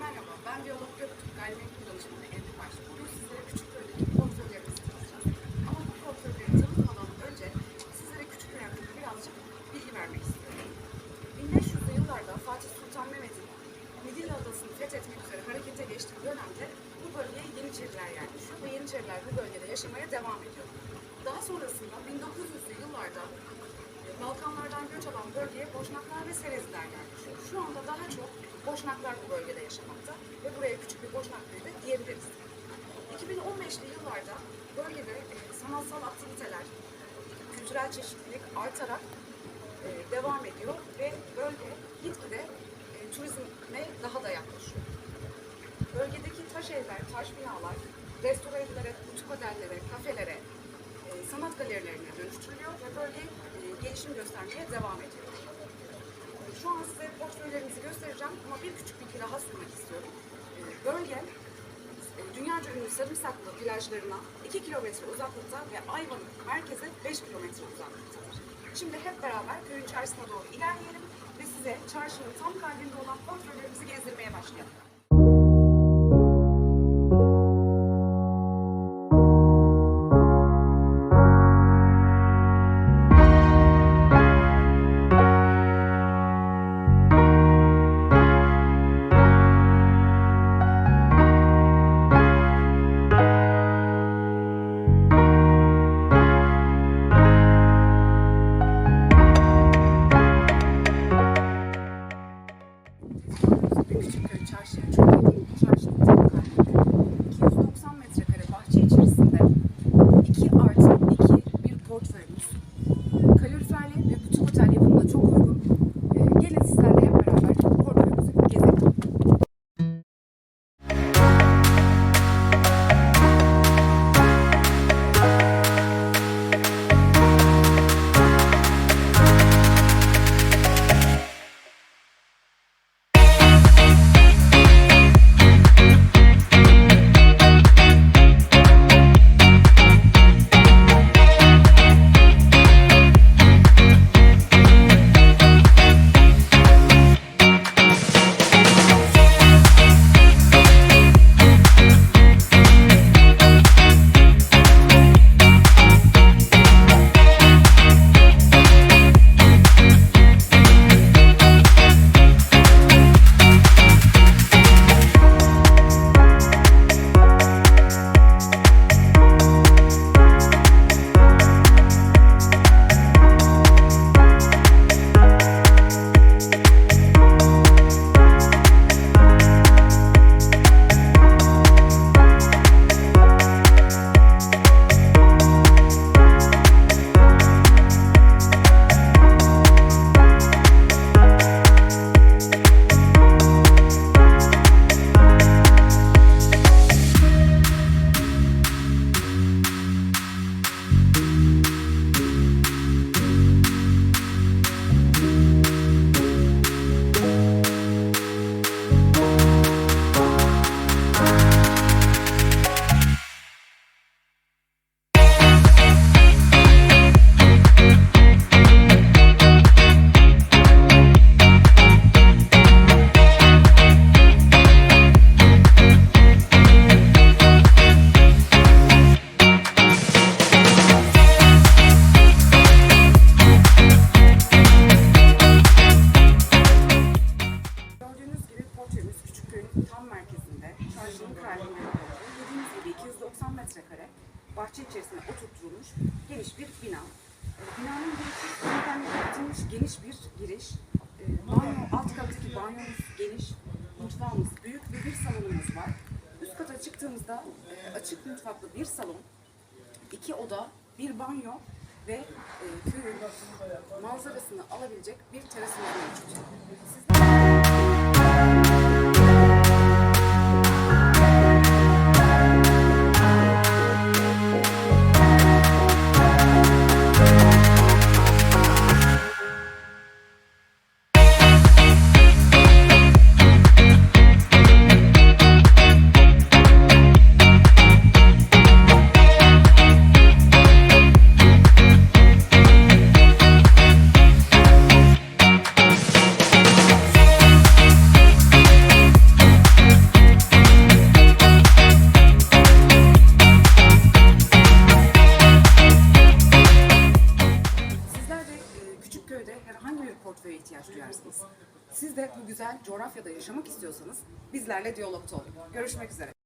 Merhaba, ben biyolog Göktürk Gayrimenkul Danışmanı Emre Baş. Bugün sizlere küçük köydeki portföylerimizi tanıtacağız. Ama bu portföyleri tanıtmadan önce sizlere küçük hakkında birazcık bilgi vermek istiyorum. 1500'lü yıllarda Fatih Sultan Mehmet'in Midilli Adası'nı fethetmek üzere harekete geçtiği dönemde bu bölgeye Yeniçeriler yerleşiyor ve Yeniçeriler bu bölgede yaşamaya devam ediyor. Daha sonrasında 1900'lü yıllarda Balkanlardan göç alan bölgeye Boşnaklar ve Serezliler yerleşiyor. Şu anda daha çok Boşnaklar bu bölgede yaşamakta ve buraya küçük bir Boşnak köyü de diyebiliriz. 2015'li yıllarda bölgede e, sanatsal aktiviteler, kültürel çeşitlilik artarak e, devam ediyor ve bölge gitgide e, turizme daha da yaklaşıyor. Bölgedeki taş evler, taş binalar, restore edilere, butik otellere, kafelere, sanat galerilerine dönüştürülüyor ve bölge gelişim göstermeye devam ediyor. Şu an size portföylerimizi göstereceğim ama bir küçük bilgi daha sunmak istiyorum. E, Bölge e, dünyaca ünlü sarımsaklı plajlarına 2 kilometre uzaklıkta ve Ayvalık merkeze 5 kilometre uzaklıktadır. Şimdi hep beraber köyün çarşısına doğru ilerleyelim ve size çarşının tam kalbinde olan portföylerimizi gezdirmeye başlayalım. Kalbinde bulunduğu, dediğimiz gibi 290 metrekare bahçe içerisine oturtulmuş geniş bir bina. E, binanın girişi sonradan yapılmış geniş bir giriş. E, banyo, alt kattaki banyomuz geniş, mutfağımız büyük ve bir salonumuz var. Üst kata çıktığımızda e, açık mutfaklı bir salon, iki oda, bir banyo ve e, köyün manzarasını alabilecek bir terasımız mevcut. Siz Siz de bu güzel coğrafyada yaşamak istiyorsanız bizlerle diyalogta olun. Görüşmek üzere.